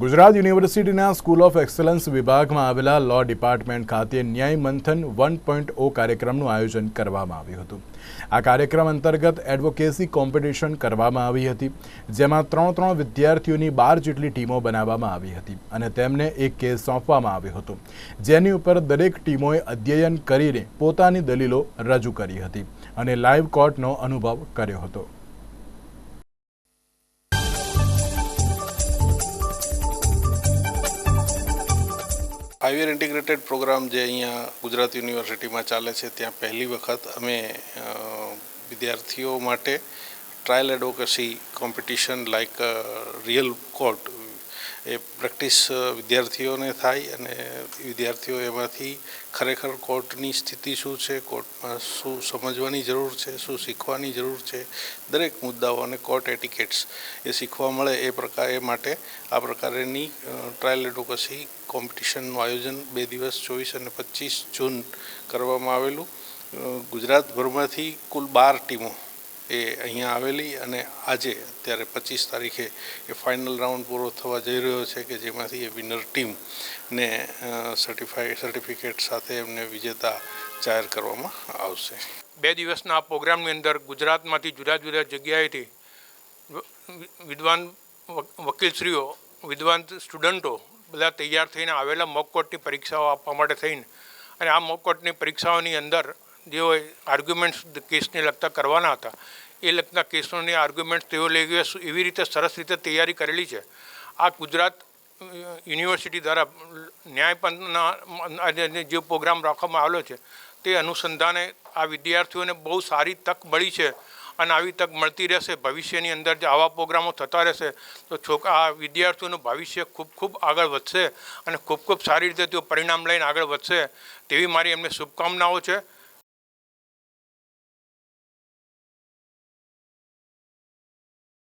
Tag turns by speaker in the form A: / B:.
A: ગુજરાત યુનિવર્સિટીના school of excellence વિભાગમાં આવેલા લો ડિપાર્ટમેન્ટ ખાતે ન્યાય મંથન વન પોઈન્ટ ઓ કાર્યક્રમનું આયોજન કરવામાં આવ્યું હતું. આ કાર્યક્રમ અંતર્ગત એડવોકેસી કોમ્પિટિશન કરવામાં આવી હતી, જેમાં ત્રણ ત્રણ વિદ્યાર્થીઓની બાર જેટલી ટીમો બનાવવામાં આવી હતી અને તેમને એક કેસ સોંપવામાં આવ્યો હતો. જેની ઉપર દરેક ટીમોએ અધ્યયન કરીને પોતાની દલીલો રજૂ કરી હતી અને લાઈવ કોર્ટનો અનુભવ કર્યો હતો.
B: હાઈવેર ઇન્ટિગ્રેટેડ પ્રોગ્રામ જે અહીંયા ગુજરાત યુનિવર્સિટીમાં ચાલે છે, ત્યાં પહેલી વખત અમે વિદ્યાર્થીઓ માટે trial advocacy competition like real court એ પ્રેક્ટિસ વિદ્યાર્થીઓને થાય અને વિદ્યાર્થીઓ એમાંથી ખરેખર કોર્ટની સ્થિતિ શું છે, કોર્ટમાં શું સમજવાની જરૂર છે, શું શીખવાની જરૂર છે, દરેક મુદ્દાઓ અને કોર્ટ એટિકેટ્સ એ શીખવા મળે એ પ્રકાર, એ માટે આ પ્રકારેની ટ્રાયલ એડવોકસી કોમ્પિટિશનનું આયોજન બે દિવસ ચોવીસ અને પચીસ જૂન કરવામાં આવેલું. ગુજરાતભરમાંથી કુલ બાર ટીમો એ અહીંયા આવેલી અને આજે અત્યારે પચીસ તારીખે એ ફાઇનલ રાઉન્ડ પૂરો થવા જઈ રહ્યો છે કે જેમાંથી એ વિનર ટીમને સર્ટિફાઈ સર્ટિફિકેટ સાથે એમને વિજેતા જાહેર કરવામાં આવશે.
C: બે દિવસના આ પ્રોગ્રામની અંદર ગુજરાતમાંથી જુદા જુદા જગ્યાએથી વિદ્વાન વકીલશ્રીઓ, વિદ્વાન સ્ટુડન્ટો બધા તૈયાર થઈને આવેલા મોક પરીક્ષાઓ આપવા માટે થઈને અને આ મોક પરીક્ષાઓની અંદર જેઓ આર્ગ્યુમેન્ટ્સ કેસને લગતા કરવાના હતા, એ લગતા કેસોની આર્ગ્યુમેન્ટ્સ તેઓ લઈ ગયા એવી રીતે સરસ રીતે તૈયારી કરેલી છે. આ ગુજરાત યુનિવર્સિટી દ્વારા ન્યાયપંથના જે પ્રોગ્રામ રાખવામાં આવેલો છે, તે અનુસંધાને આ વિદ્યાર્થીઓને બહુ સારી તક મળી છે અને આવી તક મળતી રહેશે, ભવિષ્યની અંદર જે આવા પ્રોગ્રામો થતા રહેશે, તો છોકરા આ વિદ્યાર્થીઓનું ભવિષ્ય ખૂબ ખૂબ આગળ વધશે અને ખૂબ ખૂબ સારી રીતે તેઓ પરિણામ લઈને આગળ વધશે, તેવી મારી એમને શુભકામનાઓ છે.